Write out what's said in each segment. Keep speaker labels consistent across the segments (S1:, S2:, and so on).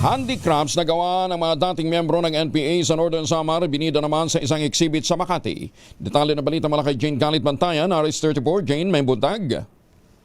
S1: Handicrafts na gawa ng mga dating miyembro ng NPA sa Northern Samar binida naman sa isang exhibit sa Makati. Detalye na balita mula kay Jane Galit Bantayan, RS34, Jane Membuntag.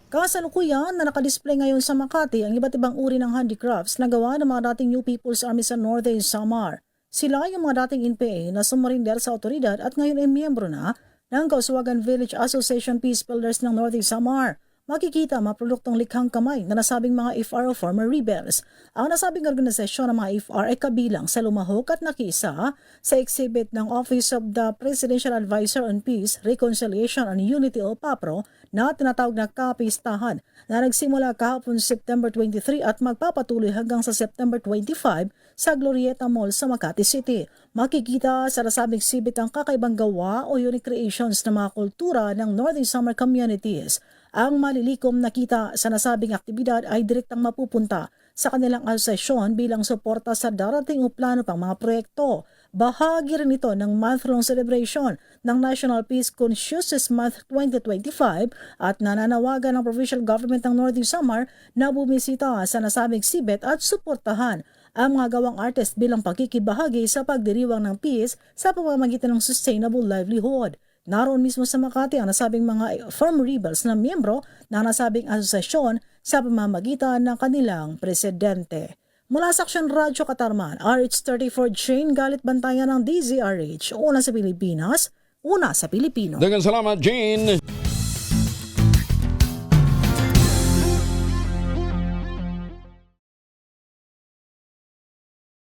S2: Kasalukuyan na nakadisplay ngayon sa Makati ang iba't ibang uri ng handicrafts na gawa ng mga dating New People's Army sa Northern Samar. Sila yung mga dating NPA na sumarinder sa otoridad at ngayon ay miyembro na ng Kauswagan Village Association Peace Builders ng Northern Samar. Makikita ang mga produktong likhang kamay na nasabing mga FR o former rebels. Ang nasabing organisasyon ng mga FR ay kabilang sa lumahok at nakisa sa exhibit ng Office of the Presidential Advisor on Peace, Reconciliation and Unity o PAPRO na tinatawag na kapistahan na nagsimula kahapon September 23 at magpapatuloy hanggang sa September 25 sa Glorieta Mall sa Makati City. Makikita sa nasabing exhibit ang kakaibang gawa o unique creations ng mga kultura ng Northern Summer Communities. Ang malilikom na kita sa nasabing aktibidad ay direktang mapupunta sa kanilang asosasyon bilang suporta sa darating o plano pang mga proyekto. Bahagi rin ito ng month-long celebration ng National Peace Consciousness Month 2025 at nananawagan ng provincial government ng Northern Samar na bumisita sa nasabing exhibit at suportahan ang mga gawang artist bilang pagkikibahagi sa pagdiriwang ng peace sa pamamagitan ng sustainable livelihood. Naroon mismo sa Makati ang nasabing mga former rebels na miyembro ng nasabing asosasyon sa pamamagitan ng kanilang presidente. Mula sa Aksyon Radyo Katarman, RH34 Jane Galit Bantayan ng DZRH, una sa Pilipinas, una sa Pilipino.
S1: Dagan salamat, Jane.